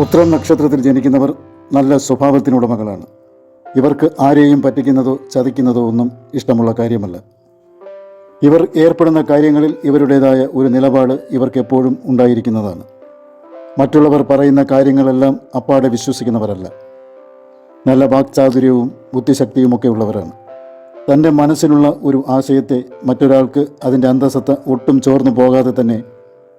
ഉത്രം നക്ഷത്രത്തിൽ ജനിക്കുന്നവർ നല്ല സ്വഭാവത്തിനുടമകളാണ് ഇവർക്ക് ആരെയും പറ്റിക്കുന്നതോ ചതിക്കുന്നതോ ഒന്നും ഇഷ്ടമുള്ള കാര്യമല്ല. ഇവർ ഏർപ്പെടുന്ന കാര്യങ്ങളിൽ ഇവരുടേതായ ഒരു നിലപാട് ഇവർക്ക് എപ്പോഴും ഉണ്ടായിരിക്കുന്നതാണ്. മറ്റുള്ളവർ പറയുന്ന കാര്യങ്ങളെല്ലാം അപ്പാടെ വിശ്വസിക്കുന്നവരല്ല. നല്ല വാക്ചാതുര്യവും ബുദ്ധിശക്തിയുമൊക്കെ ഉള്ളവരാണ്. തന്റെ മനസ്സിലുള്ള ഒരു ആശയത്തെ മറ്റൊരാൾക്ക് അതിന്റെ അന്തസത്ത ഒട്ടും ചോർന്നു പോകാതെ തന്നെ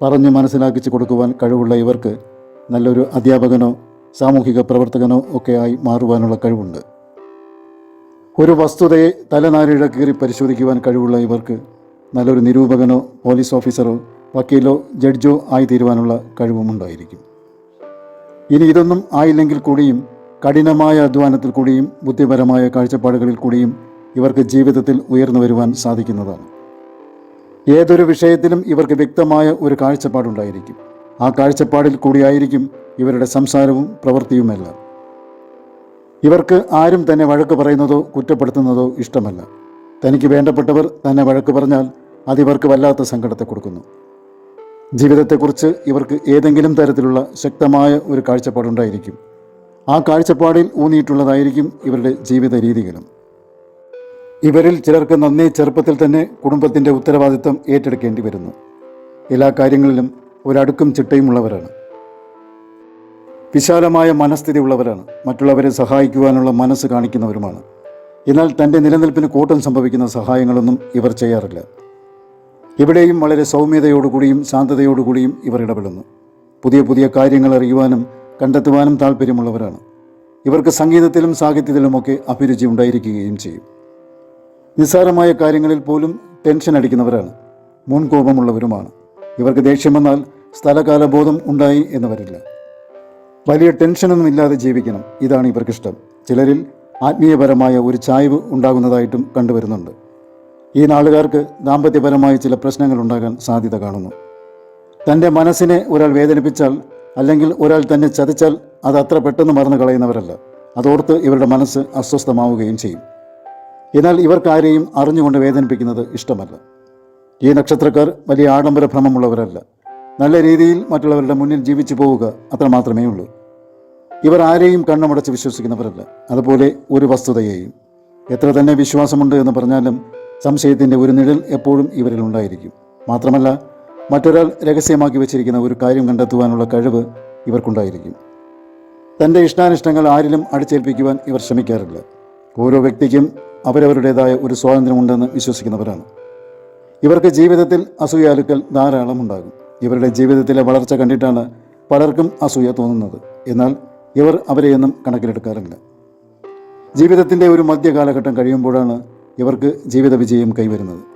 പറഞ്ഞ് മനസ്സിലാക്കിച്ചു കൊടുക്കുവാൻ കഴിവുള്ള ഇവർക്ക് നല്ലൊരു അധ്യാപകനോ സാമൂഹിക പ്രവർത്തകനോ ഒക്കെ ആയി മാറുവാനുള്ള കഴിവുണ്ട്. ഒരു വസ്തുതയെ തലനാരിഴ കീറി പരിശോധിക്കുവാൻ കഴിവുള്ള ഇവർക്ക് നല്ലൊരു നിരൂപകനോ പോലീസ് ഓഫീസറോ വക്കീലോ ജഡ്ജോ ആയി തീരുവാനുള്ള കഴിവുമുണ്ടായിരിക്കും ഇനി ഇതൊന്നും ആയില്ലെങ്കിൽ കൂടിയും കഠിനമായ അധ്വാനത്തിൽ കൂടിയും ബുദ്ധിപരമായ കാഴ്ചപ്പാടുകളിൽ കൂടിയും ഇവർക്ക് ജീവിതത്തിൽ ഉയർന്നു വരുവാൻ സാധിക്കുന്നതാണ്. ഏതൊരു വിഷയത്തിലും ഇവർക്ക് വ്യക്തമായ ഒരു കാഴ്ചപ്പാടുണ്ടായിരിക്കും. ആ കാഴ്ചപ്പാടിൽ കൂടിയായിരിക്കും ഇവരുടെ സംസാരവും പ്രവൃത്തിയുമെല്ലാം. ഇവർക്ക് ആരും തന്നെ വഴക്ക് പറയുന്നതോ കുറ്റപ്പെടുത്തുന്നതോ ഇഷ്ടമല്ല. തനിക്ക് വേണ്ടപ്പെട്ടവർ തന്നെ വഴക്ക് പറഞ്ഞാൽ അതിവർക്ക് വല്ലാത്ത സങ്കടത്തെ കൊടുക്കുന്നു. ജീവിതത്തെക്കുറിച്ച് ഇവർക്ക് ഏതെങ്കിലും തരത്തിലുള്ള ശക്തമായ ഒരു കാഴ്ചപ്പാടുണ്ടായിരിക്കും ആ കാഴ്ചപ്പാടിൽ ഊന്നിയിട്ടുള്ളതായിരിക്കും ഇവരുടെ ജീവിത രീതികളും. ഇവരിൽ ചിലർക്ക് നന്നേ ചെറുപ്പത്തിൽ തന്നെ കുടുംബത്തിന്റെ ഉത്തരവാദിത്തം ഏറ്റെടുക്കേണ്ടി വരുന്നു. എല്ലാ കാര്യങ്ങളിലും ഒരടുക്കും ചിട്ടയുമുള്ളവരാണ്. വിശാലമായ മനസ്ഥിതി ഉള്ളവരാണ് മറ്റുള്ളവരെ സഹായിക്കുവാനുള്ള മനസ്സ് കാണിക്കുന്നവരുമാണ്. എന്നാൽ തന്റെ നിലനിൽപ്പിന് കോട്ടം സംഭവിക്കുന്ന സഹായങ്ങളൊന്നും ഇവർ ചെയ്യാറില്ല. ഇവിടെയും വളരെ സൗമ്യതയോടുകൂടിയും ശാന്തതയോടുകൂടിയും ഇവർ ഇടപെടുന്നു. പുതിയ പുതിയ കാര്യങ്ങൾ അറിയുവാനും കണ്ടെത്തുവാനും താല്പര്യമുള്ളവരാണ് ഇവർക്ക് സംഗീതത്തിലും സാഹിത്യത്തിലുമൊക്കെ അഭിരുചി ഉണ്ടായിരിക്കുകയും ചെയ്യും. നിസ്സാരമായ കാര്യങ്ങളിൽ പോലും ടെൻഷൻ അടിക്കുന്നവരാണ്. മുൻകോപമുള്ളവരുമാണ്. ഇവർക്ക് ദേഷ്യം വന്നാൽ സ്ഥലകാലബോധം ഉണ്ടായി എന്ന് വരില്ല. വലിയ ടെൻഷനൊന്നും ഇല്ലാതെ ജീവിക്കണം. ഇതാണ് ഇവർക്കിഷ്ടം. ചിലരിൽ ആത്മീയപരമായ ഒരു ചായ്വ് ഉണ്ടാകുന്നതായിട്ടും കണ്ടുവരുന്നുണ്ട്. ഈ നാളുകാർക്ക് ദാമ്പത്യപരമായ ചില പ്രശ്നങ്ങൾ ഉണ്ടാകാൻ സാധ്യത കാണുന്നു. തന്റെ മനസ്സിനെ ഒരാൾ വേദനിപ്പിച്ചാൽ അല്ലെങ്കിൽ ഒരാൾ തന്നെ ചതിച്ചാൽ അത് അത്ര പെട്ടെന്ന് മറന്നു കളയുന്നവരല്ല. അതോർത്ത് ഇവരുടെ മനസ്സ് അസ്വസ്ഥമാവുകയും ചെയ്യും. എന്നാൽ ഇവർക്കാരെയും അറിഞ്ഞുകൊണ്ട് വേദനിപ്പിക്കുന്നത് ഇഷ്ടമല്ല. ഈ നക്ഷത്രക്കാർ വലിയ ആഡംബര ഭ്രമമുള്ളവരല്ല നല്ല രീതിയിൽ മറ്റുള്ളവരുടെ മുന്നിൽ ജീവിച്ചു പോവുക അത്ര മാത്രമേ ഉള്ളൂ. ഇവർ ആരെയും കണ്ണുമടച്ച് വിശ്വസിക്കുന്നവരല്ല. അതുപോലെ ഒരു വസ്തുതയെയും. എത്ര തന്നെ വിശ്വാസമുണ്ട് എന്ന് പറഞ്ഞാലും സംശയത്തിന്റെ ഒരു നിഴൽ എപ്പോഴും ഇവരിൽ ഉണ്ടായിരിക്കും. മാത്രമല്ല മറ്റൊരാൾ രഹസ്യമാക്കി വെച്ചിരിക്കുന്ന ഒരു കാര്യം കണ്ടെത്തുവാനുള്ള കഴിവ് ഇവർക്കുണ്ടായിരിക്കും. തന്റെ ഇഷ്ടാനിഷ്ടങ്ങൾ ആരിലും അടിച്ചേൽപ്പിക്കുവാൻ ഇവർ ശ്രമിക്കാറില്ല. ഓരോ വ്യക്തിക്കും അവരവരുടേതായ ഒരു സ്വാതന്ത്ര്യമുണ്ടെന്ന് വിശ്വസിക്കുന്നവരാണ്. ഇവർക്ക് ജീവിതത്തിൽ അസൂയാലുക്കൾ ധാരാളം ഉണ്ടാകും ഇവരുടെ ജീവിതത്തിലെ വളർച്ച കണ്ടിട്ടാണ് പലർക്കും അസൂയ തോന്നുന്നത്. എന്നാൽ ഇവർ അവരെയൊന്നും കണക്കിലെടുക്കാറില്ല. ജീവിതത്തിന്റെ ഒരു മധ്യകാലഘട്ടം കഴിയുമ്പോഴാണ് ഇവർക്ക് ജീവിത വിജയം കൈവരുന്നത്.